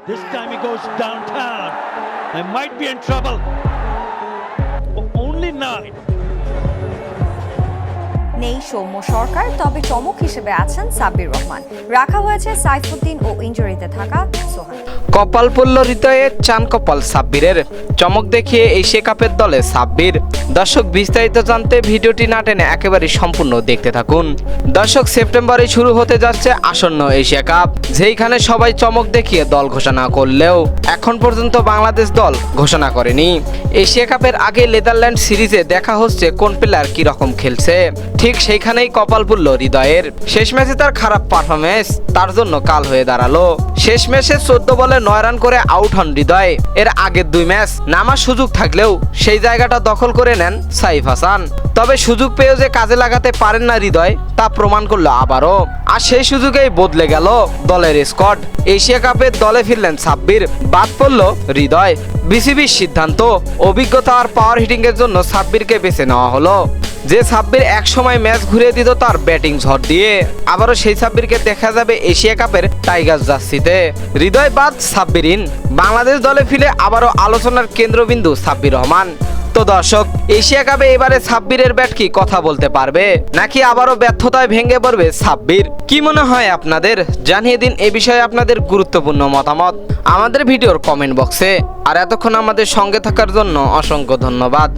This time he goes downtown. They might be in trouble. But Only nine. নেই সৌম্য সরকার তবে চমক হিসেবে আছেন সাব্বির রহমান রাখা হয়েছে সাইফুদ্দিন ও ইঞ্জুরিতে থাকা কপাল পড়ল হৃদয়ে, চান কপাল সাব্বিরের। চমক দেখিয়ে এশিয়া কাপের দলে সাব্বির। দর্শক, বিস্তারিত জানতে ভিডিওটি না টেনে একেবারে সম্পূর্ণ দেখতে থাকুন। দর্শক, সেপ্টেম্বরে শুরু হতে যাচ্ছে আসন্ন এশিয়া কাপ। যেইখানে সবাই চমক দেখিয়ে দল ঘোষণা করলেও এখন পর্যন্ত বাংলাদেশ দল ঘোষণা করেনি। এশিয়া কাপের আগে নেদারল্যান্ড সিরিজে দেখা হচ্ছে কোন প্লেয়ার কি রকম খেলছে। ঠিক সেইখানেই কপাল পুরল হৃদয়ের। শেষ ম্যাচে তার খারাপ পারফরমেন্স তার জন্য কাল হয়ে দাঁড়াল। শেষ ম্যাচে চোদ্দ বলে নয় রান করে আউট হন হৃদয়। এর আগের দুই ম্যাচ নামার সুযোগ থাকলেও সেই জায়গাটা দখল করে নেন সাইফ হাসান। তবে সুযোগ পেয়েও যে কাজে লাগাতে পারেন না হৃদয়, তা প্রমাণ করল আবারও। আর সেই সুযোগেই বদলে গেল দলের স্কোয়াড এশিয়া কাপের দলে ফিরলেন সাব্বির। বাদ পড়ল হৃদয়। বিসিবির সিদ্ধান্ত। অভিজ্ঞতা আর পাওয়ার হিটিং এর জন্য সাব্বিরকে বেছে নেওয়া হলো। যে সাব্বির এক সময় ম্যাচ ঘুরিয়ে দিত তার ব্যাটিং ঝড় দিয়ে। আবারও সেই সাব্বিরকে দেখা যাবে এশিয়া কাপের টাইগার জার্সিতে। হৃদয় বাদ সাব্বিরিন বাংলাদেশ দলে ফিরে আবারও আলোচনার কেন্দ্রবিন্দু সাব্বির রহমান। তো দর্শক, এশিয়া কাপে এবারে সাব্বিরের ব্যাট কি কথা বলতে পারবে? নাকি আবারও ব্যর্থতায় ভেঙে পড়বে সাব্বির কি মনে হয় আপনাদের? জানিয়ে দিন এ বিষয়ে আপনাদের গুরুত্বপূর্ণ মতামত। আমাদের ভিডিওর কমেন্ট বক্সে। আর এতক্ষণ আমাদের সঙ্গে থাকার জন্য অসংখ্য ধন্যবাদ।